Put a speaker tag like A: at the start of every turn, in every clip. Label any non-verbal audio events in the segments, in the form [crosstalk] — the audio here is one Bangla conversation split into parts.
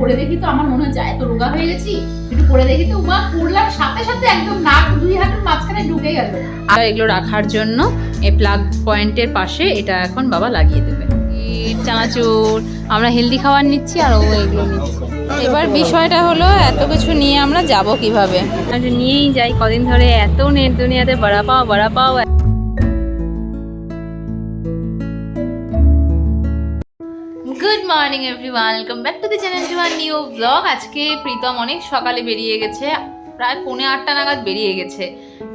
A: পরে দেখি তো আমার মনে হয় যায় তো রোগা হয়ে গেছি একটু পরে দেখি তো। মা পড়লাম সাথে সাথে একদম নাক দুই হাতের মাঝখানে ঢুকে গেল।
B: আর এগুলো রাখার জন্য এই প্লাগ পয়েন্টের পাশে এটা এখন বাবা লাগিয়ে দেবে। চানাচুর আমরা হেলদি খাবার নিচ্ছি আর ও এগুলো নিচ্ছে। এবার বিষয়টা হলো এত কিছু নিয়ে আমরা যাব কীভাবে? নিয়েই যাই কদিন ধরে এত নেট দুনিয়াতে vada pav vada pav good morning everyone welcome back to the channel to our new blog আজকে প্রীতম অনেক সকালে বেরিয়ে গেছে। প্রায় পৌনে আটটা নাগাদ বেরিয়ে গেছে।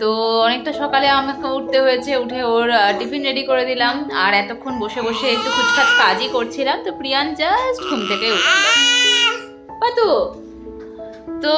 B: তো অনেকটা সকালে আমাকে উঠতে হয়েছে। উঠে ওর টিফিন রেডি করে দিলাম। আর এতক্ষণ বসে বসে একটু খুচখাচ কাজই করছিলাম। তো প্রিয়ান জাস্ট ঘুম থেকে উঠল। তো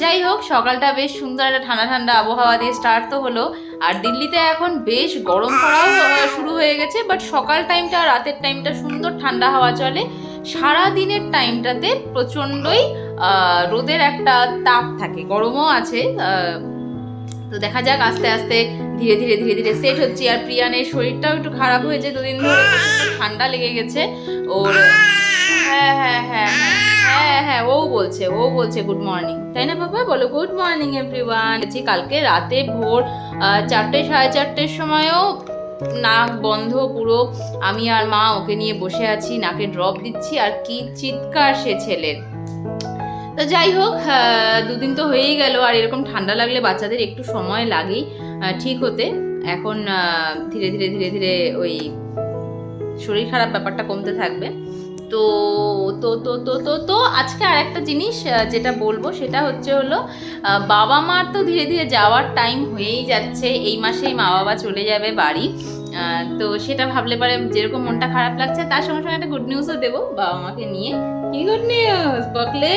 B: যাই হোক, সকালটা বেশ সুন্দর একটা ঠান্ডা ঠান্ডা আবহাওয়া দিয়ে স্টার্ট তো হলো। আর দিল্লিতে এখন বেশ গরম পড়াও শুরু হয়ে গেছে বাট সকাল টাইমটা রাতের টাইমটা সুন্দর ঠান্ডা হাওয়া চলে। সারা দিনের টাইমটাতে প্রচণ্ডই রোদের একটা তাপ থাকে, গরমও আছে। তো দেখা যাক, আস্তে আস্তে ধীরে ধীরে ধীরে ধীরে সেট হচ্ছে। আর প্রিয়ানের শরীরটাও একটু খারাপ হয়েছে দুদিন ধরে ঠান্ডা লেগে গেছে। ওর বলছে, ও বলছে গুড মর্নিং তাই না বাবা? বলো গুড মর্নিং এভরিওয়ান কালকে রাতে ভোর চারটে, সাড়ে চারটের সময়ও নাক বন্ধ পুরো। আমি আর মা ওকে নিয়ে বসে আছি, নাকে ড্রপ দিচ্ছি, আর কি চিৎকার সে ছেলের। তো যাই হোক দুদিন তো হয়েই গেল, আর এরকম ঠান্ডা লাগলে বাচ্চাদের একটু সময় লাগেই ঠিক হতে। এখন ধীরে ধীরে ধীরে ধীরে ওই শরীর খারাপ ব্যাপারটা কমতে থাকবে। তো তো তো তো তো তো আজকে আর একটা জিনিস যেটা বলব সেটা হচ্ছে হলো বাবা মার তো ধীরে ধীরে যাওয়ার টাইম হয়েই যাচ্ছে, এই মাসেই মা বাবা চলে যাবে বাড়ি। তো সেটা ভাবলে পারে যেরকম মনটা খারাপ লাগছে, তার সঙ্গে সঙ্গে একটা গুড নিউজও দেবো বাবা মাকে নিয়ে। কি গুড নিউজ বকলে?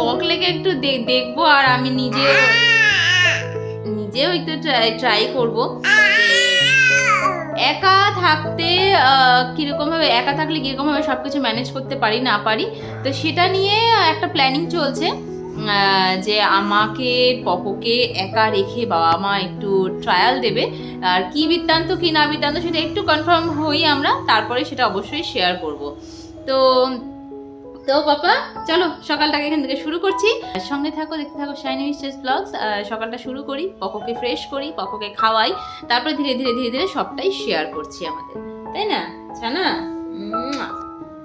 B: বকলেকে একটু দেখব আর আমি নিজে, নিজেও একটু ট্রাই ট্রাই করব। একা থাকতে কীরকমভাবে একা থাকলে কীরকমভাবে সব কিছু ম্যানেজ করতে পারি, না পারি, তো সেটা নিয়ে একটা প্ল্যানিং চলছে যে আমাকে, পপোকে একা রেখে বাবা মা একটু ট্রায়াল দেবে, আর কি বৃত্তান্ত, কী না বৃত্তান্ত সেটা একটু কনফার্ম হই আমরা, তারপরে সেটা অবশ্যই শেয়ার করব। তো তো পাপা, চলো সকালটাকে এখান থেকে শুরু করছি। সঙ্গে থাকো, দেখতে থাকো শাইনি মিস্টার্স ব্লগস। সকালটা শুরু করি, পকোকে ফ্রেশ করি, পকোকে খাওয়াই। তারপরে ধীরে ধীরে ধীরে ধীরে সবটাই শেয়ার করছি আমাদের। তাই না? ছানা।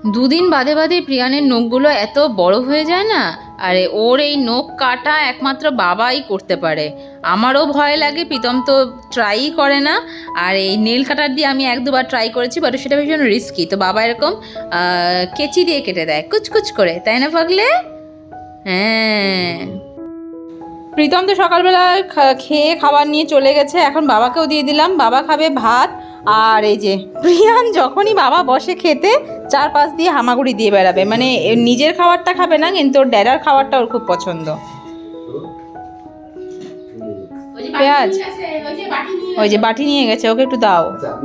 B: দুদিন বাদে বাদে প্রিয়ানের নখগুলো এত বড় হয়ে যায় না? আরে ওর এই নখ কাটা একমাত্র বাবাই করতে পারে। আমারও ভয় লাগে, প্রীতম তো ট্রাই করে না। আর এই নেল কাটার দিয়ে আমি এক দুবার ট্রাই করেছি বাট সেটা ভীষণ রিস্কি তো বাবা এরকম কেচি দিয়ে কেটে দেয় কুচকুচ করে, তাই না পাগলে? হ্যাঁ। প্রীতম তো সকালবেলা খেয়ে খাবার নিয়ে চলে গেছে, এখন বাবাকেও দিয়ে দিলাম। বাবা খাবে ভাত আর এই যে প্রিয়ান যখনই বাবা বসে খেতে চার পাঁচ দিয়ে হামাগুড়ি দিয়ে বেড়াবে। মানে নিজের খাবারটা খাবে না কিন্তু ওর ড্যাডার খাবারটা ওর খুব পছন্দ। পেঁয়াজ।
A: ওই যে বাটি নিয়ে গেছে।
B: বাটি নিয়ে গেছে ওকে একটু দাও।
C: আচ্ছা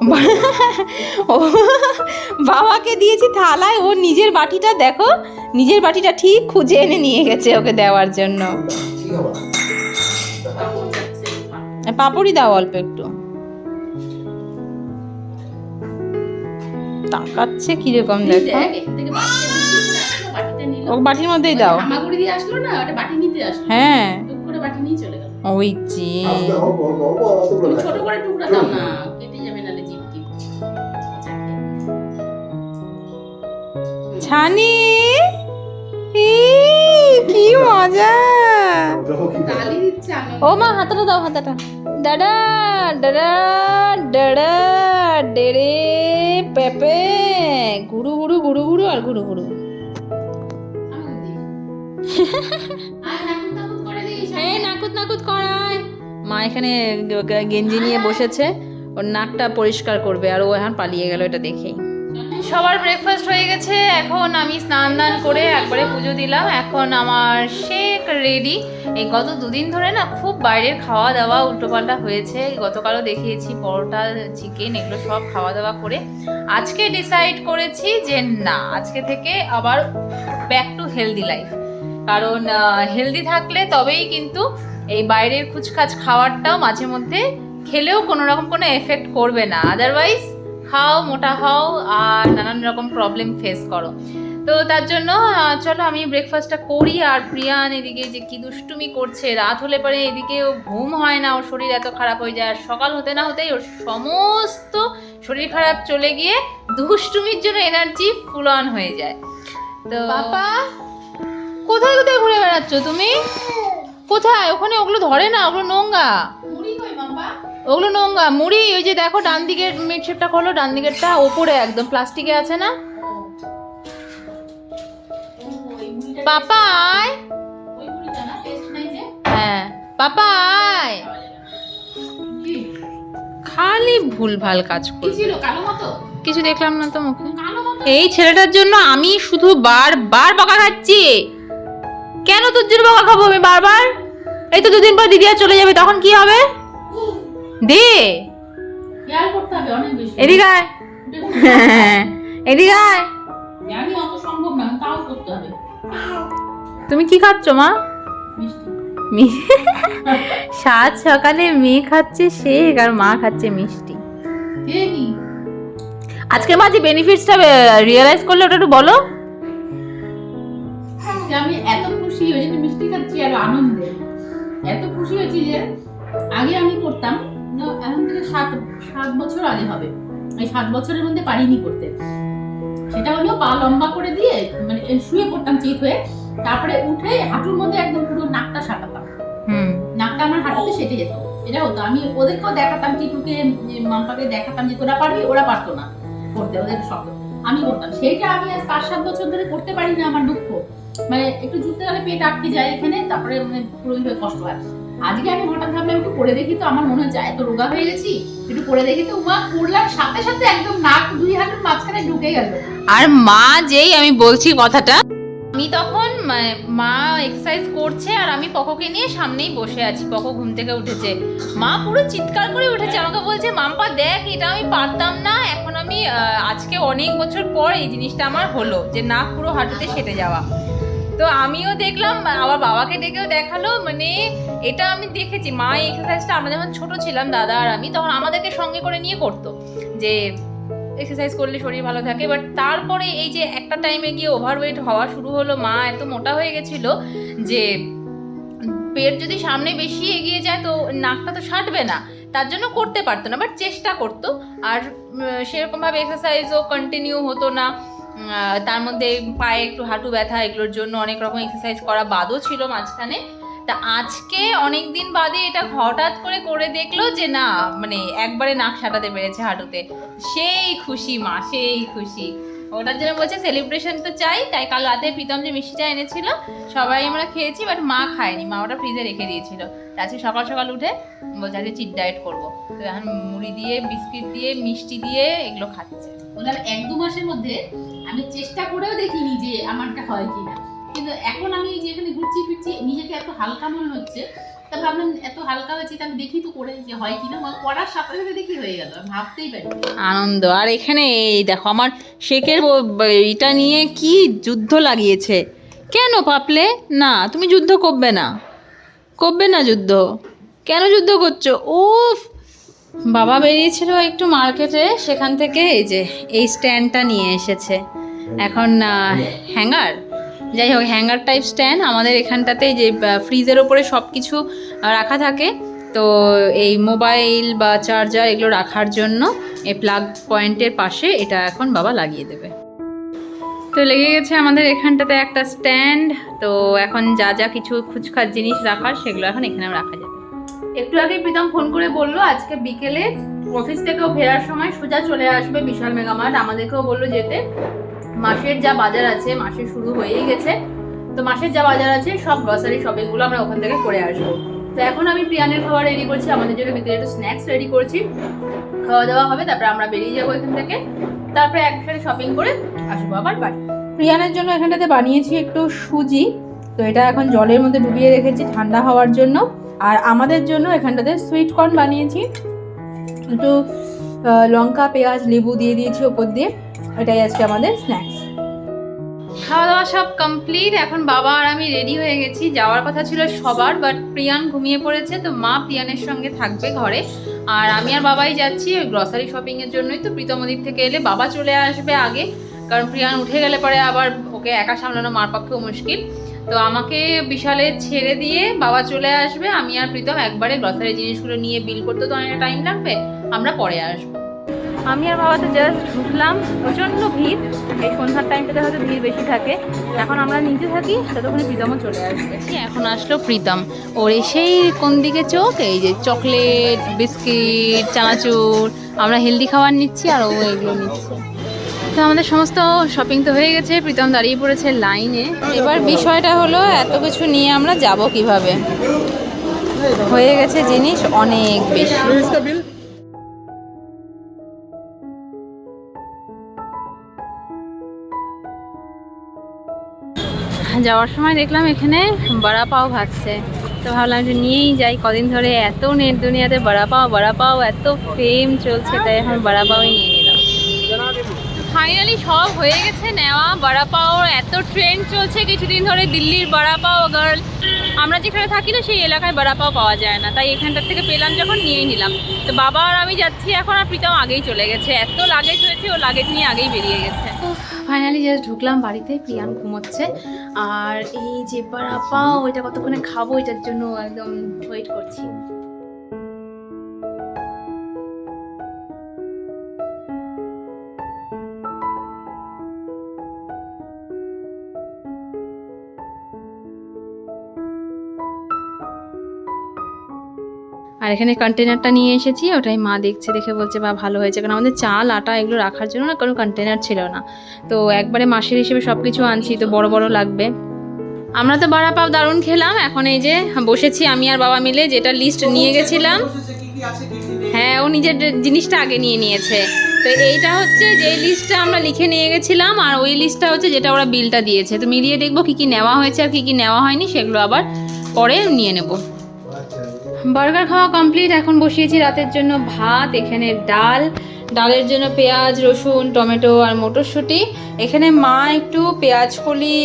C: [laughs]
B: বাবাকে দিয়েছি থালায় ও নিজের বাটিটা দেখো নিজের বাটিটা ঠিক খুঁজে এনে নিয়ে গেছে ওকে দেওয়ার জন্য।
A: পাপড়ি
B: দাও অল্প একটু। তাকাচ্ছে কীরকম দেখো। ও বাটির মধ্যেই দাও।
A: হামাগুড়ি দিয়ে আসলো না ওটা বাটি নিতে আসলো।
B: হ্যাঁ।
A: টুক বাটি নিয়ে চলে গেল।
B: ওই যে
C: বড়
A: ছোট করে টুকরা দাও না কেটে যাবে নালে জিপ টিপ আচ্ছা,
B: ছানি? ই, কি মজা। ও মা, হাতাটা দাও, হাতাটা। দাদা দাদা দাদা, ডেরে পেপে। গুরু গুরু গুরু গুরু আর গুরু গুরু।
A: আর নাকুত নাকুত
B: করায়। মা এখানে গেঞ্জি নিয়ে বসেছে। ওর নাকটা পরিষ্কার করবে আর ও এখন পালিয়ে গেল এটা দেখেই। সবার ব্রেকফাস্ট হয়ে গেছে। এখন আমি স্নান দান করে একবারে পুজো দিলাম। এখন আমার শেক রেডি। এই গত দুদিন ধরে না খুব বাইরের খাওয়া দাওয়া উল্টোপাল্টা হয়েছে। গতকালও দেখিয়েছি পরোটা চিকেন এগুলো সব খাওয়া দাওয়া করে। আজকে ডিসাইড করেছি যে না, আজকে থেকে আবার ব্যাক টু হেলদি লাইফ কারণ হেলদি থাকলে তবেই কিন্তু এই বাইরের খুচখাচ খাবারটাও মাঝে মধ্যে খেলেও কোনো রকম কোনো এফেক্ট করবে না। আদারওয়াইজ খাও মোটা হও আর নানান রকম প্রবলেম ফেস করো। তো তার জন্য চলো আমি ব্রেকফাস্টটা করি আর প্রিয়ান এদিকে যে কি দুষ্টুমি করছে রাত হলে পরে এদিকে ও ঘুম হয় না ওর শরীর এত খারাপ হয়ে যায় আর সকাল হতে না হতেই ওর সমস্ত শরীর খারাপ চলে গিয়ে দুষ্টুমির জন্য এনার্জি ফুল অন হয়ে যায়। তো পাপা কোথায় কোথায় ঘুরে বেড়াচ্ছ তুমি? কোথায়? ওখানে ওগুলো ধরে না ওগুলো নোংরা। ওগুলো নোংরা মুড়ি ওই যে দেখো ডান দিকের মিটশেপটা খোলো ডান দিকেরটা ওপরে একদম প্লাস্টিকে আছে না?
A: ও ওই মুড়িটা
B: পাপা আয়
A: ওই মুড়িটা না টেস্ট নাই যে
B: হ্যাঁ পাপা আয়
A: খাওয়া যাবে না। কি
B: খালি ভুলভাল কাজ কিছু দেখলাম না তো মুখে। এই ছেলেটার জন্য আমি শুধু বারবার বকা খাচ্ছি। কেন তোর জন্য বকা খাব আমি বারবার? এই তো দুদিন পর দিদি আর চলে যাবে তখন কি হবে? দে। এদিকে আয়। [laughs] এদিকে আয়। তুমি কি খাচ্ছ মা? [laughs] সাত সকালে মেয়ে খাচ্ছে শেক আর মা খাচ্ছে মিষ্টি। আজকে মা যে বেনিফিটসটা রিয়েলাইজ করলে ওটা একটু বলো।
A: আমি এত খুশি হয়েছি যে মিষ্টি খাচ্ছি আর আনন্দে। এত খুশি হয়েছি যে আগে আমি করতাম না, এখন থেকে সাত সাত বছর আগে হবে। এই সাত বছরের মধ্যে পারিনি করতে। সেটা হলো পা লম্বা করে দিয়ে মানে শুয়ে পড়তাম চিত হয়ে। তারপরে উঠে হাঁটুর মধ্যে একদম পুরো নাকটা সাঁটাতাম নাকটা আমার হাঁটুতে সেটে যেত। এটা হতো। আমি ওদেরকেও দেখাতাম টিটুকে মাম্পাকে দেখাতাম যে তোরা পারবি ওরা পারতো না করতে ওদের শব্দ আমি করতাম। সেইটা আমি আজ পাঁচ সাত বছর ধরে করতে পারি না আমার দুঃখ। মানে একটু জুতে গেলে পেট আটকে যায় এখানে তারপরে মানে পুরোই কষ্ট হয়। আজকে আমি হঠাৎ ভাবলাম একটু করে দেখি তো আমার মনে হচ্ছে এত রোগা হয়ে গেছি। একটু করে দেখি তো উমা করলাম সাথে সাথে একদম নাক দুই হাতের মাঝখানে ঢুকে গেল।
B: আর মা যেই আমি বলছি কথাটা আমি তখন মা- এক্সারসাইজ করছে আর আমি পকোকে নিয়ে সামনেই বসে আছি পকো ঘুম থেকে উঠেছে। মা পুরো চিৎকার করে উঠেছে আমাকে বলছে মাম্পা দেখ এটা আমি পারতাম না এখন আমি আহ, আজকে অনেক বছর পর এই জিনিসটা আমার হলো যে নাক পুরো হাঁটুতে সেটে যাওয়া। তো আমিও দেখলাম আমার বাবাকে ডেকেও দেখাল মানে এটা আমি দেখেছি। মা এই এক্সারসাইজটা আমরা যখন ছোট ছিলাম, দাদা আর আমি, তখন আমাদেরকে সঙ্গে করে নিয়ে করতো যে এক্সারসাইজ করলে শরীর ভালো থাকে। বাট তারপরে এই যে একটা টাইমে গিয়ে ওভারওয়েট হওয়া শুরু হলো, মা এত মোটা হয়ে গেছিল যে পেট যদি সামনে বেশি এগিয়ে যায়, তো নাকটা তো সাটবে না, তার জন্য করতে পারতো না বাট চেষ্টা করতো। আর সেরকমভাবে এক্সারসাইজও কন্টিনিউ হতো না। তার মধ্যে পায়ে একটু হাঁটু ব্যথা, এগুলোর জন্য অনেক রকম এক্সারসাইজ করা বাদও ছিল মাঝখানে। তা আজকে অনেক দিন বাদে এটা হঠাৎ করে করে দেখল যে না মানে একবারে নাক সাটাতে পেরেছে হাঁটুতে। সেই খুশি মা, সেই খুশি। ওটার জন্য বলছে সেলিব্রেশন তো চাই, তাই কাল রাতে প্রীতম যে মিষ্টিটা এনেছিল, সবাই আমরা খেয়েছি বাট মা খায়নি। মা ওটা ফ্রিজে রেখে দিয়েছিল। আজকে সকাল সকাল উঠে বলছে আজকে চিট ডায়েট করব। তো এখন মুড়ি দিয়ে, বিস্কিট দিয়ে, মিষ্টি দিয়ে এগুলো খাচ্ছে।
A: এক দু মাসের মধ্যে আমি চেষ্টা করেও দেখিনি যে আমারটা হয় কিনা। কিন্তু এখন আমি যে এখানে ঘুরছি ফিরছি, নিজেকে এত হালকা মনে হচ্ছে, তা ভাবলাম এত হালকা হয়েছে আমি দেখি তো করে যে হয় কিনা। আমার করার সাথে সাথে দেখি হয়ে গেল ভাবতেই পারি
B: আনন্দ। আর এখানে এই দেখো, আমার শেখের এটা নিয়ে কি যুদ্ধ লাগিয়েছে। কেন পাপলে না, তুমি যুদ্ধ করবে না। করবে না যুদ্ধ। কেন যুদ্ধ করছ? উফ! বাবা বেরিয়েছিল একটু মার্কেটে, সেখান থেকে এই যে, এই স্ট্যান্ডটা নিয়ে এসেছে। এখন হ্যাঙ্গার? যাই হোক, হ্যাঙ্গার টাইপ স্ট্যান্ড, আমাদের এখানটাতে যে ফ্রিজের ওপরে সব কিছু রাখা থাকে। তো এই মোবাইল বা চার্জার এগুলো রাখার জন্য এই প্লাগ পয়েন্টের পাশে এটা এখন বাবা লাগিয়ে দেবে। তো লেগে গেছে আমাদের এখানটাতে একটা স্ট্যান্ড। তো এখন যা যা কিছু খুচখাচ জিনিস রাখার, সেগুলো এখন এখানে রাখা যাবে। একটু আগে প্রীতম ফোন করে বলল, আজকে বিকেলে অফিস থেকেও ফেরার সময় সোজা চলে আসবে বিশাল মেগামার্ট আমাদেরকেও বলল যেতে। মাসের যা বাজার আছে মাসের শুরু হয়েই গেছে। তো মাসের যা বাজার আছে, সব গ্রসারি শপিংগুলো আমরা ওখান থেকে করে আসব। তো এখন আমি প্রিয়ানের খাবার রেডি করছি, আমাদের জন্য বিকেলে একটু স্ন্যাক্স রেডি করছি। খাওয়া দাওয়া হবে, তারপরে আমরা বেরিয়ে যাব এখান থেকে। তারপরে একসাথে শপিং করে আসব আবার বাড়ি। প্রিয়ানের জন্য এখানটাতে বানিয়েছি একটু সুজি। তো এটা এখন জলের মধ্যে ডুবিয়ে রেখেছি, ঠান্ডা হওয়ার জন্য। আর আমাদের জন্য এখানটাতে সুইট কর্ন বানিয়েছি। একটু লঙ্কা, পেঁয়াজ, লেবু দিয়ে দিয়েছি ওপর দিয়ে। এটাই আজকে আমাদের স্ন্যাক্স খাওয়া দাওয়া সব কমপ্লিট এখন বাবা আর আমি রেডি হয়ে গেছি। যাওয়ার কথা ছিল সবার বাট প্রিয়ান ঘুমিয়ে পড়েছে, তো মা প্রিয়ানের সঙ্গে থাকবে ঘরে। আর আমি আর বাবাই যাচ্ছি ওই গ্রসারি শপিং এর জন্যই, তো প্রীতম ওদিক থেকে এলে বাবা চলে আসবে আগে। কারণ প্রিয়ান উঠে গেলে পরে আবার ওকে একা সামলানো মার পক্ষেও মুশকিল। তো আমাকে বিশালে ছেড়ে দিয়ে বাবা চলে আসবে আমি আর প্রীতম একবারে গ্রসারি জিনিসগুলো নিয়ে বিল করতে তো অনেকটা টাইম লাগবে আমরা পরে আসব। আমি আর বাবাতে জাস্ট ঢুকলাম প্রচণ্ড ভিড় এই সন্ধ্যার টাইমটাতে হয়তো ভিড় বেশি থাকে। এখন আমরা নিচে থাকি ততক্ষণে প্রীতমও চলে আসবে। এখন আসলো প্রীতম। ওর এসেই কোন দিকে চোখ? এই যে চকলেট বিস্কিট চানাচুর আমরা হেলদি খাবার নিচ্ছি আর ও এগুলো নিচ্ছে। তো আমাদের সমস্ত শপিং তো হয়ে গেছে, প্রীতম দাঁড়িয়ে পড়েছে লাইনে এবার বিষয়টা হলো, এত কিছু নিয়ে আমরা যাব কীভাবে? হয়ে গেছে জিনিস অনেক বেশি। যাওয়ার সময় দেখলাম এখানে বড়া পাও ভাজছে। তো ভাবলাম যে নিয়েই যাই, কদিন ধরে এত নেট দুনিয়াতে বড়া পাও বড়া পাও, এত ফেম চলছে, তাই এখন বড়া পাওই নিয়ে ফাইনালি সব হয়ে গেছে নেওয়া, বড়া পাও এত ট্রেন্ড চলছে কিছুদিন ধরে দিল্লির বড়া পাও গার্ল আমরা যেখানে থাকি না, সেই এলাকায় বড়া পাও পাওয়া যায় না। তাই এখানটার থেকে পেলাম যখন, নিয়েই নিলাম। তো বাবা আর আমি যাচ্ছি এখন আর প্রীতম আগেই চলে গেছে। এত লাগেজ হয়েছে, ও লাগেজ নিয়ে আগেই বেরিয়ে গেছে। ফাইনালি জাস্ট ঢুকলাম বাড়িতে প্রিয়ান ঘুমোচ্ছে। আর এই যে বড়া পাও, এটা কতক্ষণে খাব, এটার জন্য একদম ওয়েট করছি। আর এখানে কন্টেনারটা নিয়ে এসেছি ওটাই মা দেখছে দেখে বলছে বা ভালো হয়েছে। কারণ আমাদের চাল আটা এগুলো রাখার জন্য না কোনো কন্টেনার ছিল না। তো একবারে মাসের হিসেবে সব কিছু আনছি তো বড় বড় লাগবে। আমরা তো বড়া পাও দারুণ খেলাম এখন এই যে বসেছি আমি আর বাবা মিলে যেটা লিস্ট নিয়ে গেছিলাম। হ্যাঁ ও নিজের জিনিসটা আগে নিয়ে নিয়েছে। তো এইটা হচ্ছে যে লিস্টটা আমরা লিখে নিয়ে গেছিলাম আর ওই লিস্টটা হচ্ছে যেটা ওরা বিলটা দিয়েছে। তো মিলিয়ে দেখব কি কি নেওয়া হয়েছে আর কি কি নেওয়া হয়নি সেগুলো আবার পরে নিয়ে নেব। বার্গার খাওয়া কমপ্লিট, এখন বসিয়েছি রাতের জন্য ভাত, এখানে ডাল, ডালের জন্য পেঁয়াজ, রসুন, টমেটো আর মটরশুঁটি। এখানে মা একটু পেঁয়াজ কলি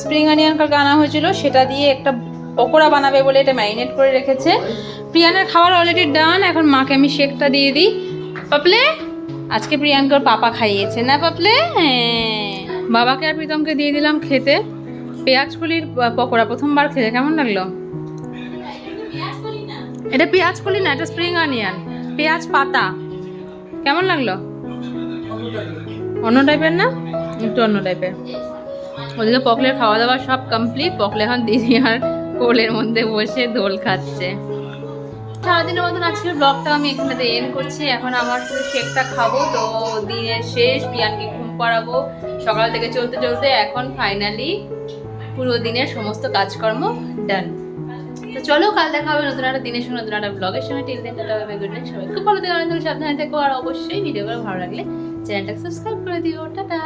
B: স্প্রিং অনিয়ন কালকে আনা হয়েছিল, সেটা দিয়ে একটা পকোড়া বানাবে বলে এটা ম্যারিনেট করে রেখেছে। প্রিয়ানের খাবার অলরেডি ডান এখন মাকে আমি শেকটা দিয়ে দিই। পাপলে, আজকে প্রিয়ানকে ওর পাপা খাইয়েছে, না পাপলে? বাবাকে আর প্রীতমকে দিয়ে দিলাম খেতে। পেঁয়াজ কলির পকোড়া প্রথমবার খেতে কেমন লাগল? এটা পেঁয়াজ কলি না, এটা স্প্রিং অনিয়ন পেঁয়াজ পাতা। কেমন লাগল? অন্য টাইপের না? একটু অন্য টাইপের ওদিকে পকলের খাওয়া দাওয়া সব কমপ্লিট পকলে এখন দিদি আর কোলের মধ্যে বসে দোল খাচ্ছে। সারাদিনের মতন আজকের ব্লগটা আমি এখানে এন্ড করছি। এখন আমার শুধু শেকটা খাব, তো দিনের শেষ। পিয়ানকে ঘুম পাড়াবো। সকাল থেকে চলতে চলতে এখন ফাইনালি পুরো দিনের সমস্ত কাজকর্ম ডান তো চলো, কাল দেখা হবে নতুন একটা দিনের সঙ্গে, নতুন একটা ব্লগের সঙ্গে। টিল দিন টাটা হবে গুড নাইট সবাই খুব ভালো থেকে অনেক সাবধানে থেকো। আর অবশ্যই ভিডিওগুলো ভালো লাগলে চ্যানেলটাকে সাবস্ক্রাইব করে দিও। টাটা!